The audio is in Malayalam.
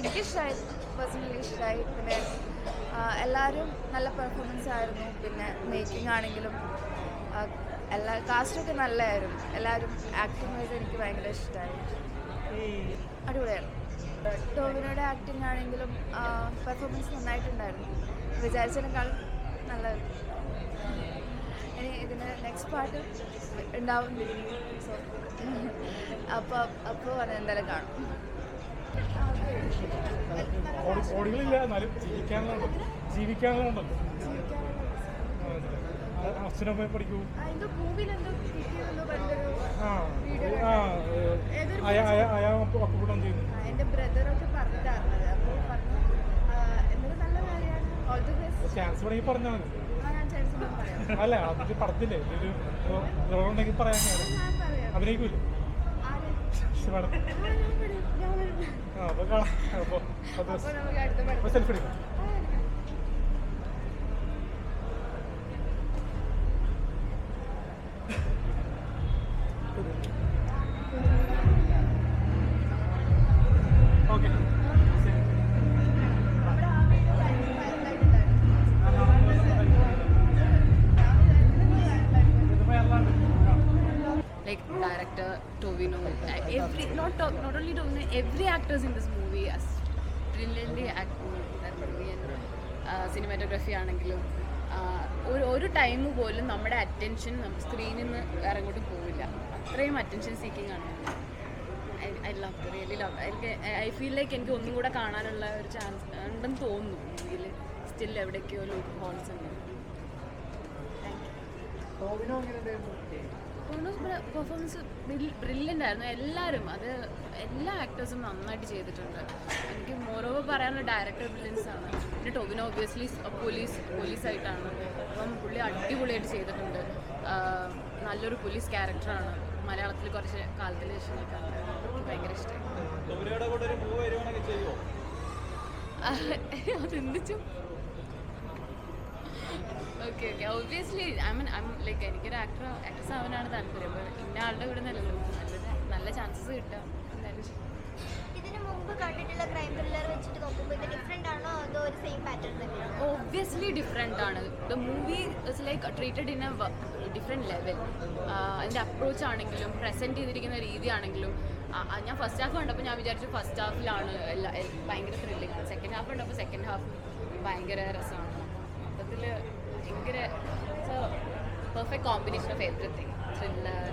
എനിക്കിഷ്ടമായി പേഴ്സണലി ഇഷ്ടമായി പിന്നെ എല്ലാവരും നല്ല പെർഫോമൻസ് ആയിരുന്നു. പിന്നെ മേക്കിംഗ് ആണെങ്കിലും എല്ലാ കാസ്റ്റൊക്കെ നല്ലതായിരുന്നു എല്ലാവരും ആക്ടിങ് വൈസ് എനിക്ക് ഭയങ്കര ഇഷ്ടമായി അടിപൊളിയായിരുന്നു ടോവിനോടെ ആക്ടിങ് ആണെങ്കിലും പെർഫോമൻസ് നന്നായിട്ടുണ്ടായിരുന്നു. വിചാരിച്ചതിനേക്കാളും നല്ല ഇനി ഇതിന് നെക്സ്റ്റ് പാർട്ട് ഉണ്ടാവും. അപ്പോൾ അപ്പോൾ പറഞ്ഞ എന്തായാലും കാണും. ഓടികളില്ല എന്നാലും ജീവിക്കാനുള്ളതുണ്ടല്ലോ ജീവിക്കാനുള്ളതുണ്ടല്ലോ അച്ഛനമ്മ പഠിക്കൂ. അപ്പൂട്ടം ചെയ്യുന്നു. ബ്രദറൊക്കെ അപ്പോൾ പറഞ്ഞു ആ, എന്തൊരു നല്ല കാര്യമാണ്. ഓൾ ദി ബെസ്റ്റ് ചാൻസ് വേണമെങ്കിൽ പറഞ്ഞാൽ മതി. അല്ല അതിന്റെ പടത്തില്ലേ ഒരു ഉണ്ടെങ്കിൽ പറയാൻ ഞാൻ പറയാം അഭിനയിക്കൂല ആ, അപ്പോൾ കാണാം. അപ്പോൾ സെൽഫി എടുക്കാം. Director Tovino, every not not only Tovino, every actors in this movie as brilliantly in that movie and cinematography ആണെങ്കിലും ആഹ് ഒരു ഒരു ടൈം പോലും നമ്മുടെ അറ്റൻഷൻ സ്ക്രീനിൽ നിന്ന് വേറെ പോവില്ല. അത്രയും അറ്റൻഷൻ സീക്കിംഗ് ആണ്. ഐ ലവ് റിയലി ലവ് എനിക്ക് ഐ ഫീൽ ലൈക്ക് എനിക്ക് ഒന്നും കൂടെ കാണാനുള്ള ഒരു ചാൻസ് ഉണ്ടെന്ന് തോന്നുന്നു. മൂവിയിൽ സ്റ്റിൽ എവിടേക്കോ ലൂപ്പ് ഹോൾസ് ഉണ്ട്. ടോണോസ് പെർഫോമൻസ് ബ്രില്യന്റ് ആയിരുന്നു. എല്ലാവരും അത് എല്ലാ ആക്ടേഴ്സും നന്നായിട്ട് ചെയ്തിട്ടുണ്ട്. എനിക്ക് മോറോവർ പറയാനുള്ള ഡയറക്ടർ ബ്രില്യൻസ് ആണ്. പിന്നെ ടോബിനോ ഒബ്വിയസ്ലി പോലീസ് പോലീസായിട്ടാണ് അപ്പം പുള്ളി അടിപൊളിയായിട്ട് ചെയ്തിട്ടുണ്ട്. നല്ലൊരു പോലീസ് ക്യാരക്ടറാണ് മലയാളത്തിൽ കുറച്ച് കാലത്തിന് ശേഷം നിൽക്കാൻ ഭയങ്കര ഇഷ്ടമായി അതെന്തിച്ചു okay okay obviously I mean I like എനിക്കൊരു ആക്ടർ ആക്ട്രസ് ആവാനാണ് താല്പര്യം. ഇന്ന ആളുടെ ഇവിടെ നിന്നല്ലോ നല്ല ചാൻസസ് കിട്ടുക. എന്തായാലും ശരി. ഇതിനു മുമ്പ് കണ്ടിട്ടുള്ള ക്രൈം ത്രില്ലർ വെച്ചിട്ട് നോക്കുമ്പോൾ ഇത് ഡിഫറെന്റ് ആണോ അതോ ഒരു സെയിം പാറ്റേൺ തന്നെയാണോ? ഒബ്വിയസ്ലി ഡിഫറെന്റ് ആണ്. The movie is like treated in a different level അതിന്റെ അപ്രോച്ച് ആണെങ്കിലും പ്രസന്റ് ചെയ്തിരിക്കുന്ന രീതി ആണെങ്കിലും ഞാൻ ഫസ്റ്റ് ഹാഫ് കണ്ടപ്പോൾ ഞാൻ വിചാരിച്ചു ഫസ്റ്റ് ഹാഫിലാണ് എല്ലാ ഭയങ്കര ത്രില്ലിങ് സെക്കൻഡ് ഹാഫ് കണ്ടപ്പോൾ സെക്കൻഡ് ഹാഫ് ഭയങ്കര രസമാണ്. മൊത്തത്തിൽ ഭയങ്കര perfect combination of everything thriller